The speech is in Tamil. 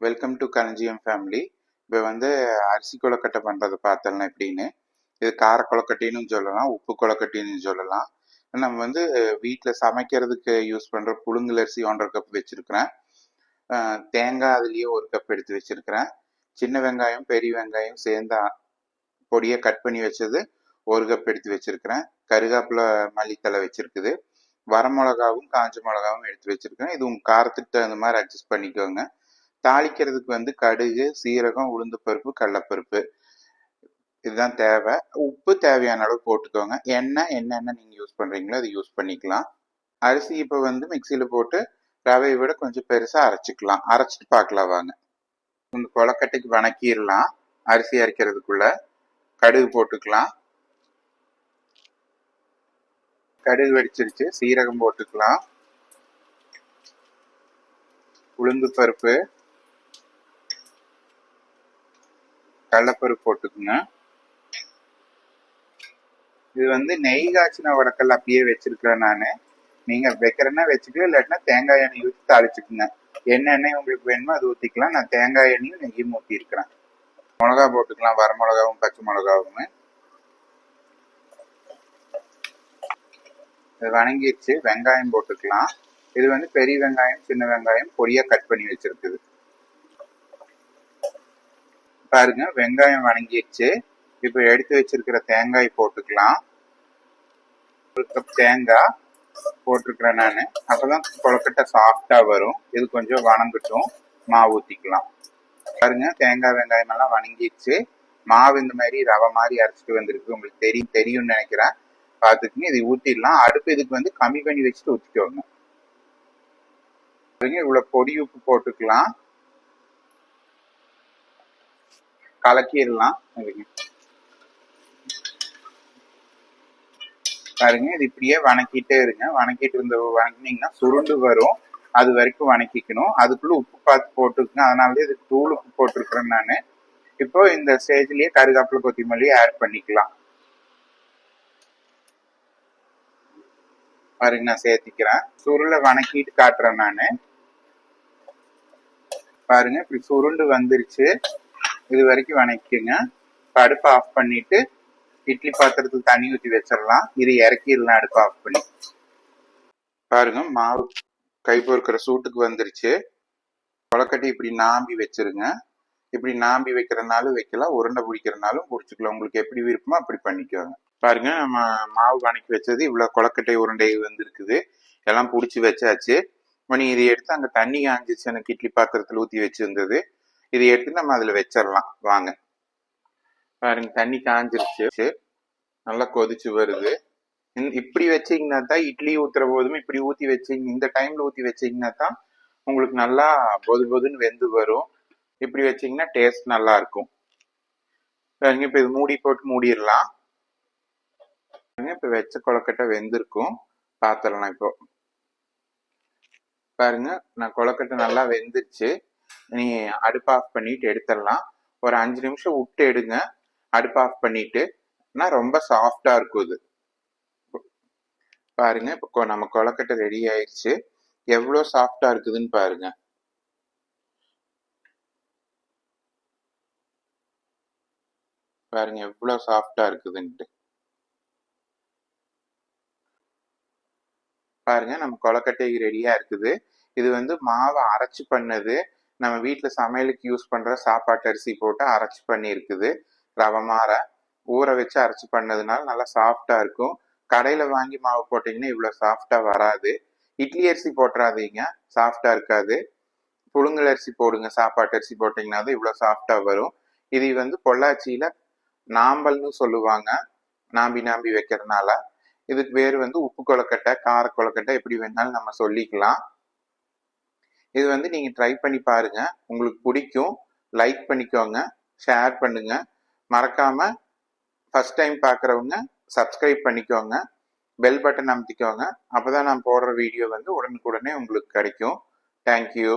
வெல்கம் டு கனஞ்சியம் ஃபேமிலி இப்போ வந்து அரிசி கொலக்கட்டை பண்ணுறது பார்த்தோம்னா எப்படின்னு இது கார கொழுக்கட்டைன்னு சொல்லலாம் உப்பு கொழுக்கட்டைன்னு சொல்லலாம். நம்ம வந்து வீட்டில் சமைக்கிறதுக்கு யூஸ் பண்ணுற புழுங்கல் அரிசி ஒன்றரை கப் வச்சுருக்கிறேன். தேங்காய் அதுலேயே ஒரு கப் எடுத்து வச்சுருக்கிறேன். சின்ன வெங்காயம் பெரிய வெங்காயம் சேர்ந்து பொடியை கட் பண்ணி வச்சது ஒரு கப் எடுத்து வச்சுருக்கிறேன். கருகாப்பில் மல்லித்தலை வச்சுருக்குது. வரமிளகாவும் காஞ்ச மிளகாவும் எடுத்து வச்சுருக்கேன் இது உங்கள் காரத்துக்கு தகுந்த மாதிரி அட்ஜஸ்ட் பண்ணிக்கோங்க. தாளிக்கிறதுக்கு வந்து கடுகு சீரகம் உளுந்து பருப்பு கடலப்பருப்பு. இதுதான் தேவை. உப்பு தேவையான அளவு போட்டுக்கோங்க. எண்ணெய் என்னென்ன நீங்கள் யூஸ் பண்ணுறீங்களோ அதை யூஸ் பண்ணிக்கலாம். அரிசி இப்போ வந்து மிக்சியில் போட்டு ரவையை விட கொஞ்சம் பெருசாக அரைச்சிக்கலாம். அரைச்சிட்டு பார்க்கலாம் வாங்க. இந்த கொலக்கட்டைக்கு வணக்கிடலாம். அரிசி அரைக்கிறதுக்குள்ள கடுகு போட்டுக்கலாம். கடுகு வெடிச்சிருச்சு. சீரகம் போட்டுக்கலாம். உளுந்து பருப்பு. கடலப்பருப்பு போட்டுக்குங்க. இது வந்து நெய் காய்ச்சின உடக்கல் அப்படியே வச்சிருக்கிறேன் நான். நீங்கள் வைக்கிறேன்னா வச்சுக்கலாம் இல்லாட்டினா தேங்காய் எண்ணெய் ஊற்றி தாளிச்சுக்குங்க. என்ன எண்ணெய் உங்களுக்கு வேணுமோ அது ஊற்றிக்கலாம் நான் தேங்காய் எண்ணெயும் நெய்யும் ஊற்றி இருக்கிறேன் மிளகா போட்டுக்கலாம். வர மிளகாவும் பச்சை மிளகாவும். இது வணங்கிடுச்சு. வெங்காயம் போட்டுக்கலாம். இது வந்து பெரிய வெங்காயம் சின்ன வெங்காயம் பொடியா கட் பண்ணி வச்சிருக்குது. பாருங்க வெங்காயம் வணங்கிடுச்சு. இப்போ எடுத்து வச்சிருக்கிற தேங்காய் போட்டுக்கலாம். ஒரு கப் தேங்காய் போட்டிருக்கிறேன் நான். அப்பதான் கொழக்கட்டை சாஃப்டா வரும். இது கொஞ்சம் வணங்கட்டும். மாவு ஊற்றிக்கலாம் பாருங்க தேங்காய் வெங்காயம் எல்லாம் வணங்கிடுச்சு. மாவு இந்த மாதிரி ரவை மாதிரி அரைச்சிட்டு வந்திருக்கு. உங்களுக்கு தெரியும் தெரியும்னு நினைக்கிறேன். பார்த்துக்குங்க இதை ஊற்றிடலாம் அடுப்பு இதுக்கு வந்து கம்மி பண்ணி வச்சுட்டு ஊற்றிக்கோங்க இவ்வளவு பொடி உப்பு போட்டுக்கலாம். கலக்கிடலாம். பாருங்க. இது இப்படியே வணக்கிட்டே இருங்க. வணக்கிட்டு இருந்த வணக்கினீங்கன்னா சுருண்டு வரும். அது வரைக்கும் வணக்கிக்கணும். அதுக்குள்ள உப்பு பார்த்து போட்டுக்கணும் அதனாலே இது தூள் உப்பு போட்டிருக்கிறேன் நான். இப்போ இந்த ஸ்டேஜ்லயே கருகாப்பில கொத்திமல்லி ஆட் பண்ணிக்கலாம். பாருங்க நான் சேர்த்திக்கிறேன். சுருளை வணக்கிட்டு காட்டுறேன் நான். பாருங்க இப்படி சுருண்டு வந்துருச்சு. இது வரைக்கும் வணக்கிங்க அடுப்பை ஆஃப் பண்ணிட்டு இட்லி பாத்திரத்துக்கு தண்ணி ஊற்றி வச்சிடலாம். இது இறக்கிடலாம் அடுப்பை ஆஃப் பண்ணி. பாருங்க மாவு கை பொறுக்கிற சூட்டுக்கு வந்துருச்சு. கொலக்கட்டை இப்படி நாம்பி வச்சிருங்க. இப்படி நாம்பி வைக்கிறனாலும் வைக்கலாம். உருண்டை பிடிக்கிறனாலும் பிடிச்சிக்கலாம். உங்களுக்கு எப்படி விருப்பமோ அப்படி பண்ணிக்கோங்க. பாருங்க நம்ம மாவு வணக்கி வச்சது இவ்வளோ கொலக்கட்டை உருண்டை வந்துருக்குது. எல்லாம் பிடிச்சி வச்சாச்சு. மணி இதை எடுத்து அங்கே தண்ணி காஞ்சிச்சு எனக்கு இட்லி பாத்திரத்தில் ஊற்றி வச்சுருந்தது. இதை எடுத்து நம்ம அதில் வச்சிடலாம் வாங்க. பாருங்க தண்ணி காஞ்சிருச்சு. நல்லா கொதிச்சு வருது. இப்படி வச்சிங்கன்னா தான் இட்லி ஊத்துற போதும் இப்படி ஊற்றி வச்சிங்க இந்த டைமில் ஊற்றி வச்சிங்கன்னா தான் உங்களுக்கு நல்லா பொது பொதுன்னு வெந்து வரும். இப்படி வச்சீங்கன்னா டேஸ்ட் நல்லா இருக்கும். பாருங்க இப்போ இது மூடி போட்டு மூடிடலாம் இப்போ வச்ச கொழக்கட்டை வெந்திருக்கும். பார்த்துடலாம் இப்போ. பாருங்க நான் கொழக்கட்டை நல்லா வெந்துருச்சு. நீ அடுப்பு ஆஃப் பண்ணிட்டு எடுத்துடலாம். ஒரு அஞ்சு நிமிஷம் விட்டு எடுங்க. அடுப்பு ஆஃப் பண்ணிட்டு. ஆனால் ரொம்ப சாஃப்டா இருக்கும் இது. பாருங்க இப்போ நம்ம கொலக்கட்டை ரெடி ஆயிடுச்சு எவ்வளோ சாஃப்டா இருக்குதுன்னு பாருங்க. பாருங்க எவ்வளோ சாஃப்டா இருக்குதுன்ட்டு. பாருங்க நம்ம கொலக்கட்டை ரெடியா இருக்குது. இது வந்து மாவை அரைச்சு பண்ணது. நம்ம வீட்டில் சமையலுக்கு யூஸ் பண்ணுற சாப்பாட்டு அரிசி போட்டு அரைச்சி பண்ணியிருக்குது. ரவை மாற ஊற வச்சு அரைச்சி பண்ணதுனால நல்லா சாஃப்டாக இருக்கும். கடையில் வாங்கி மாவு போட்டிங்கன்னா இவ்வளோ சாஃப்டாக வராது. இட்லி அரிசி போட்டுறாதீங்க சாஃப்டாக இருக்காது. புழுங்கல் அரிசி போடுங்க சாப்பாட்டு அரிசி போட்டிங்கன்னா தான் இவ்வளோ சாஃப்டாக வரும். இது வந்து பொள்ளாச்சியில் நாம்பல்னு சொல்லுவாங்க நாம்பி நாம்பி வைக்கிறதுனால. இதுக்கு பேர் வந்து உப்பு கொலக்கட்டை கார கொலக்கட்டை எப்படி வேணாலும் நம்ம சொல்லிக்கலாம். இது வந்து நீங்கள் ட்ரை பண்ணி பாருங்கள் உங்களுக்கு பிடிக்கும். லைக் பண்ணிக்கோங்க. ஷேர் பண்ணுங்க. மறக்காமல் ஃபர்ஸ்ட் டைம் பார்க்குறவங்க சப்ஸ்கிரைப் பண்ணிக்கோங்க. பெல் பட்டன் அமைத்திக்கோங்க. அப்போ தான் நான் போடுற வீடியோ வந்து உடனுக்குடனே உங்களுக்கு கிடைக்கும். தேங்க்யூ